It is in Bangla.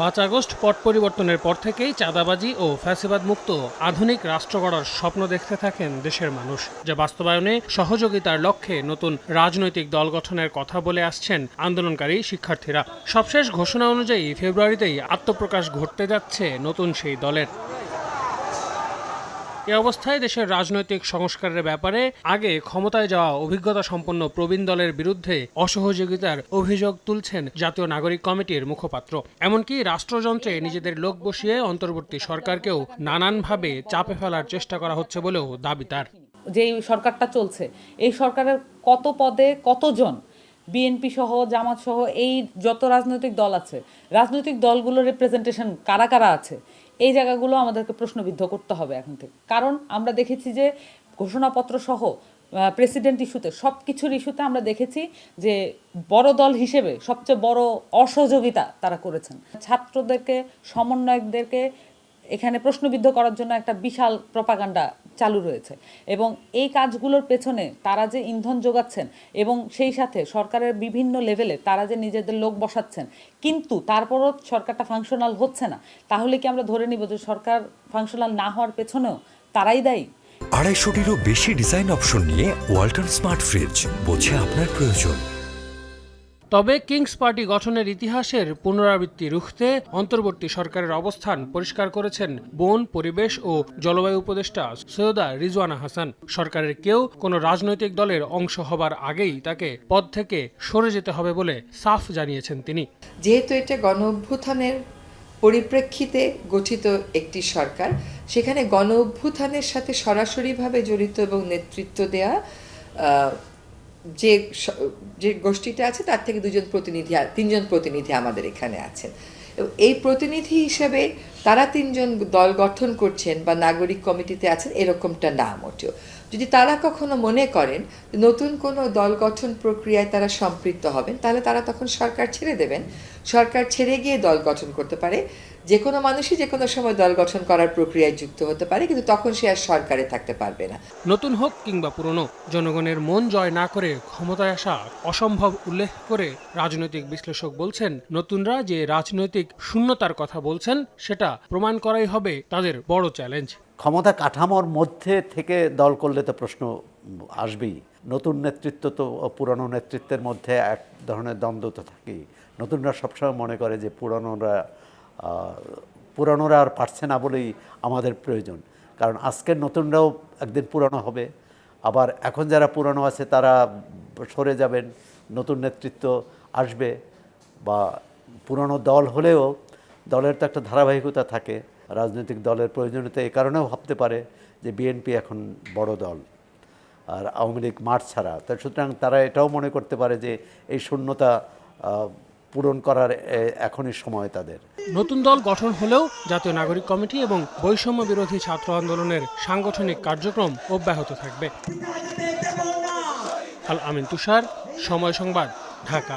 পাঁচ আগস্ট পট পরিবর্তনের পর থেকেই চাঁদাবাজি ও ফ্যাসিবাদ মুক্ত আধুনিক রাষ্ট্র গড়ার স্বপ্ন দেখতে থাকেন দেশের মানুষ। যা বাস্তবায়নে সহযোগিতার লক্ষ্যে নতুন রাজনৈতিক দল গঠনের কথা বলে আসছেন আন্দোলনকারী শিক্ষার্থীরা। সবশেষ ঘোষণা অনুযায়ী ফেব্রুয়ারিতেই আত্মপ্রকাশ ঘটতে যাচ্ছে নতুন সেই দলের। এ অবস্থায় দেশের রাজনৈতিক সংস্কারের ব্যাপারে আগে ক্ষমতায় যাওয়া অভিজ্ঞতা সম্পন্ন প্রবীণ দলের বিরুদ্ধে অসহযোগিতার অভিযোগ তুলছেন জাতীয় নাগরিক কমিটির মুখপাত্র। এমনকি রাষ্ট্রযন্ত্রে নিজেদের লোক বসিয়ে অন্তর্বর্তী সরকারকেও নানানভাবে চাপে ফেলার চেষ্টা করা হচ্ছে বলেও দাবি তার। যে সরকারটা চলছে, এই সরকারের কত পদে কতজন বিএনপি সহ, জামাত সহ, এই যত রাজনৈতিক দল আছে, রাজনৈতিক দলগুলোর রিপ্রেজেন্টেশন কারা কারা আছে, এই জায়গাগুলো আমাদেরকে প্রশ্নবিদ্ধ করতে হবে এখন থেকে। কারণ আমরা দেখেছি যে ঘোষণাপত্র সহ প্রেসিডেন্ট ইস্যুতে সব কিছুর ইস্যুতে আমরা দেখেছি যে বড় দল হিসেবে সবচেয়ে বড় অসহযোগিতা তারা করেছেন। ছাত্রদেরকে, সমন্বয়কদেরকে এখানে প্রশ্নবিদ্ধ করার জন্য একটা বিশাল প্রপাগান্ডা চালু রয়েছে। এবং এই কাজগুলোর পেছনে তারা যে ইন্ধন যোগাচ্ছেন এবং সেই সাথে সরকারের বিভিন্ন লেভেলে তারা যে নিজেদের লোক বসাচ্ছেন, কিন্তু তারপরও সরকারটা ফাংশনাল হচ্ছে না। তাহলে কি আমরা ধরে নিব যে সরকার ফাংশনাল না হওয়ার পেছনেও তারাই দায়ী? আড়াইশোটিরও বেশি ডিজাইন অপশন নিয়ে ওয়ালটন স্মার্ট ফ্রিজ, বোঝে আপনার প্রয়োজন। তবে কিংস পার্টি গঠনের ইতিহাসের পুনরাবৃত্তি রুখতে অন্তর্বর্তী সরকারের অবস্থান পরিষ্কার করেছেন বন, পরিবেশ ও জলবায়ু উপদেষ্টা সৈয়দা রিজওয়ানা হাসান। সরকারের কেউ কোনো রাজনৈতিক দলের অংশ হবার আগেই তাকে পদ থেকে সরে যেতে হবে বলে সাফ জানিয়েছেন তিনি। যেহেতু এটা গণ অভ্যুত্থানের পরিপ্রেক্ষিতে গঠিত একটি সরকার, সেখানে গণ অভ্যুত্থানের সাথে সরাসরিভাবে জড়িত এবং নেতৃত্ব দেয়া যে যে গোষ্ঠীটা আছে, তার থেকে দুজন প্রতিনিধি তিনজন প্রতিনিধি আমাদের এখানে আছেন। এই প্রতিনিধি হিসেবে তারা তিনজন দল গঠন করছেন বা নাগরিক কমিটিতে আছেন, এরকমটা না মোটেও যদি তারা কখনো মনে করেন নতুন কোনো দল গঠন প্রক্রিয়ায় তারা সম্পৃক্ত হবেন, তাহলে তারা তখন সরকার ছেড়ে দেবেন। সরকার ছেড়ে গিয়ে দল গঠন করতে পারে। যে কোনো মানুষই যে কোনো সময় দল গঠন করার প্রক্রিয়ায় যুক্ত হতে পারে, কিন্তু তখন সে আর সরকারে থাকতে পারবে না। নতুন হোক কিংবা পুরনো, জনগণের মন জয় না করে ক্ষমতায় আসা অসম্ভব উল্লেখ করে রাজনৈতিক বিশ্লেষক বলছেন, নতুনরা যে রাজনৈতিক শূন্যতার কথা বলছেন, সেটা প্রমাণ করাই হবে তাদের বড় চ্যালেঞ্জ। ক্ষমতা কাঠামোর মধ্যে থেকে দল করলে তো প্রশ্ন আসবেই। নতুন নেতৃত্ব তো পুরনো নেতৃত্বের মধ্যে এক ধরনের দ্বন্দ্ব তো থাকেই। নতুনরা সবসময় মনে করে যে পুরনোরা পুরনোরা আর পারছে না বলেই আমাদের প্রয়োজন। কারণ আজকের নতুনরাও একদিন পুরনো হবে, আবার এখন যারা পুরনো আছে তারা সরে যাবেন, নতুন নেতৃত্ব আসবে, বা পুরনো দল হলেও দলের তো একটা ধারাবাহিকতা থাকে। রাজনৈতিক দলের প্রয়োজনীয়তা এই কারণেও ভাবতে পারে যে বিএনপি এখন বড় দল আর আওয়ামী লীগ মাঠ ছাড়া। তাই সুতরাং তারা এটাও মনে করতে পারে যে এই শূন্যতা পূরণ করার এখনই সময় তাদের। নতুন দল গঠন হলেও জাতীয় নাগরিক কমিটি এবং বৈষম্য বিরোধী ছাত্র আন্দোলনের সাংগঠনিক কার্যক্রম অব্যাহত থাকবে। আল আমিন তুষার, সময় সংবাদ, ঢাকা।